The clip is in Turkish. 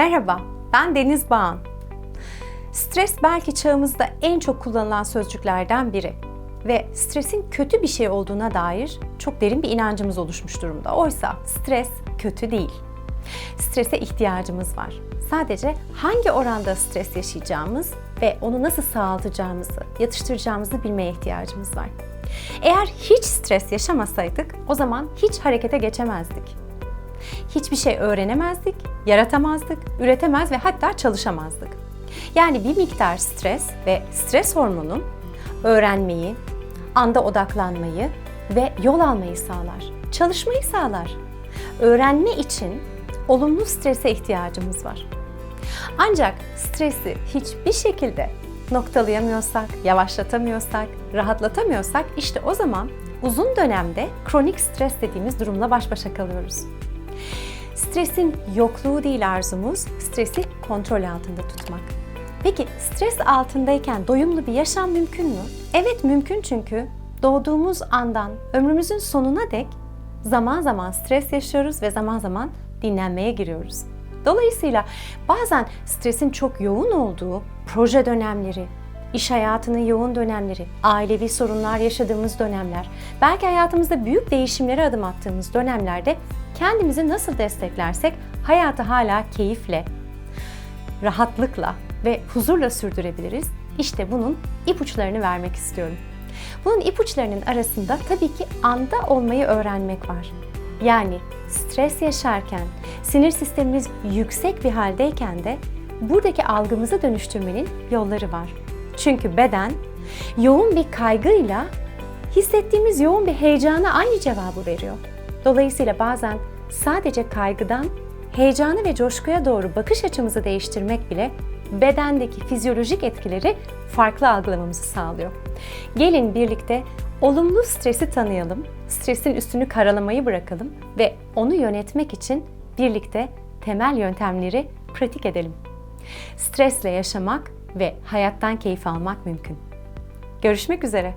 Merhaba, ben Deniz Bağan. Stres belki çağımızda en çok kullanılan sözcüklerden biri ve stresin kötü bir şey olduğuna dair çok derin bir inancımız oluşmuş durumda. Oysa stres kötü değil. Strese ihtiyacımız var. Sadece hangi oranda stres yaşayacağımız ve onu nasıl sağaltacağımızı, yatıştıracağımızı bilmeye ihtiyacımız var. Eğer hiç stres yaşamasaydık o zaman hiç harekete geçemezdik. Hiçbir şey öğrenemezdik, yaratamazdık, üretemez ve hatta çalışamazdık. Yani bir miktar stres ve stres hormonu öğrenmeyi, anda odaklanmayı ve yol almayı sağlar. Çalışmayı sağlar. Öğrenme için olumlu strese ihtiyacımız var. Ancak stresi hiçbir şekilde noktalayamıyorsak, yavaşlatamıyorsak, rahatlatamıyorsak işte o zaman uzun dönemde kronik stres dediğimiz durumla baş başa kalıyoruz. Stresin yokluğu değil arzumuz, stresi kontrol altında tutmak. Peki stres altındayken doyumlu bir yaşam mümkün mü? Evet mümkün çünkü doğduğumuz andan ömrümüzün sonuna dek zaman zaman stres yaşıyoruz ve zaman zaman dinlenmeye giriyoruz. Dolayısıyla bazen stresin çok yoğun olduğu proje dönemleri, iş hayatının yoğun dönemleri, ailevi sorunlar yaşadığımız dönemler, belki hayatımızda büyük değişimlere adım attığımız dönemlerde kendimizi nasıl desteklersek hayatı hala keyifle, rahatlıkla ve huzurla sürdürebiliriz. İşte bunun ipuçlarını vermek istiyorum. Bunun ipuçlarının arasında tabii ki anda olmayı öğrenmek var. Yani stres yaşarken, sinir sistemimiz yüksek bir haldeyken de buradaki algımızı dönüştürmenin yolları var. Çünkü beden yoğun bir kaygıyla hissettiğimiz yoğun bir heyecana aynı cevabı veriyor. Dolayısıyla bazen sadece kaygıdan heyecanı ve coşkuya doğru bakış açımızı değiştirmek bile bedendeki fizyolojik etkileri farklı algılamamızı sağlıyor. Gelin birlikte olumlu stresi tanıyalım, stresin üstünü karalamayı bırakalım ve onu yönetmek için birlikte temel yöntemleri pratik edelim. Stresle yaşamak ve hayattan keyif almak mümkün. Görüşmek üzere.